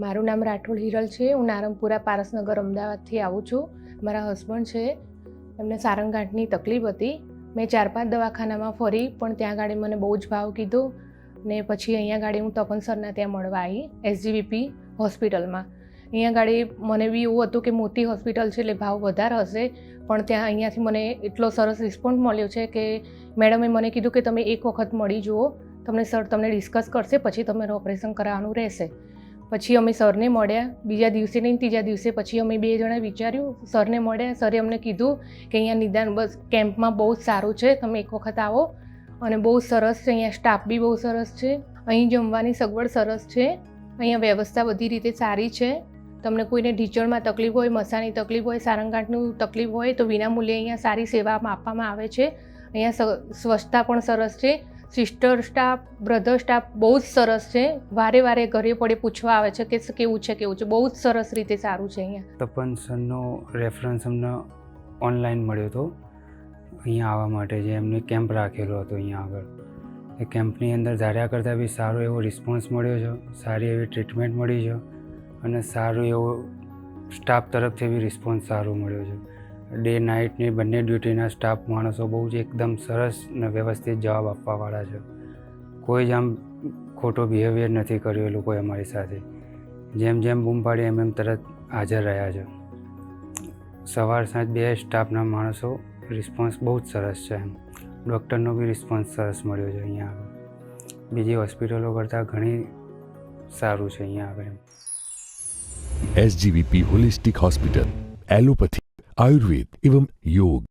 મારું નામ રાઠોડ હિરલ છે. હું નારંગપુરા પારસનગર અમદાવાદથી આવું છું. મારા હસબન્ડ છે. એમને સારંગાંઠની તકલીફ હતી. મેં ચાર પાંચ દવાખાનામાં ફરી, પણ ત્યાં ગાડી મને બહુ જ ભાવ કીધો. ને પછી અહીંયા ગાડી હું તપન સરના ત્યાં મળવા આવી એસજીવીપી હોસ્પિટલમાં. અહીંયા ગાડી મને બી એવું હતું કે મોટી હોસ્પિટલ છે એટલે ભાવ વધારે હશે. પણ ત્યાં અહીંયાથી મને એટલો સરસ રિસ્પોન્સ મળ્યો છે કે મેડમે મને કીધું કે તમે એક વખત મળી જુઓ. તમને સર તમને ડિસ્કસ કરશે, પછી તમારું ઓપરેશન કરાવવાનું રહેશે. પછી અમે સરને મળ્યા. બીજા દિવસે નહીં, ત્રીજા દિવસે પછી અમે બે જણા વિચાર્યું, સરને મળ્યા. સરે અમને કીધું કે અહીંયા નિદાન બસ કેમ્પમાં બહુ જ સારું છે, તમે એક વખત આવો. અને બહુ સરસ છે, અહીંયા સ્ટાફ બી બહુ સરસ છે. અહીં જમવાની સગવડ સરસ છે. અહીંયા વ્યવસ્થા બધી રીતે સારી છે. તમને કોઈને ઢીચણમાં તકલીફ હોય મસાની તકલીફ હોય સારંગાંઠનું તકલીફ હોય, તો વિનામૂલ્યે અહીંયા સારી સેવા આપવામાં આવે છે. અહીંયા સ્વચ્છતા પણ સરસ છે. સિસ્ટર સ્ટાફ બ્રધર સ્ટાફ બહુ જ સરસ છે. વારે વારે ઘરે પડે પૂછવા આવે છે કે કેવું છે કેવું છે. બહુ જ સરસ રીતે સારું છે અહીંયા. તપન સરનો રેફરન્સ અમને ઓનલાઈન મળ્યો હતો. અહીંયા આવવા માટે જે એમને કેમ્પ રાખેલો હતો અહીંયા આગળ. એ કેમ્પની અંદર ધાર્યા કરતાં બી સારો એવો રિસ્પોન્સ મળ્યો છે, સારી એવી ટ્રીટમેન્ટ મળી છે અને સારું એવો સ્ટાફ તરફથી બી રિસ્પોન્સ સારો મળ્યો છે. ડે નાઇટની બંને ડ્યુટીના સ્ટાફ માણસો બહુ જ એકદમ સરસ અને વ્યવસ્થિત જવાબ આપવાવાળા છે. કોઈ જ આમ ખોટો બિહેવિયર નથી કર્યો એ લોકોએ અમારી સાથે. જેમ જેમ બૂમ પાડી એમ એમ તરત હાજર રહ્યા છે. સવાર સાંજ બે સ્ટાફના માણસો રિસ્પોન્સ બહુ જ સરસ છે એમ. ડૉક્ટરનો બી રિસ્પોન્સ સરસ મળ્યો છે અહીંયા આગળ. બીજી હોસ્પિટલો કરતાં ઘણી સારું છે અહીંયા આગળ SGVP holistic hospital allopathy Ayurveda એવં યોગ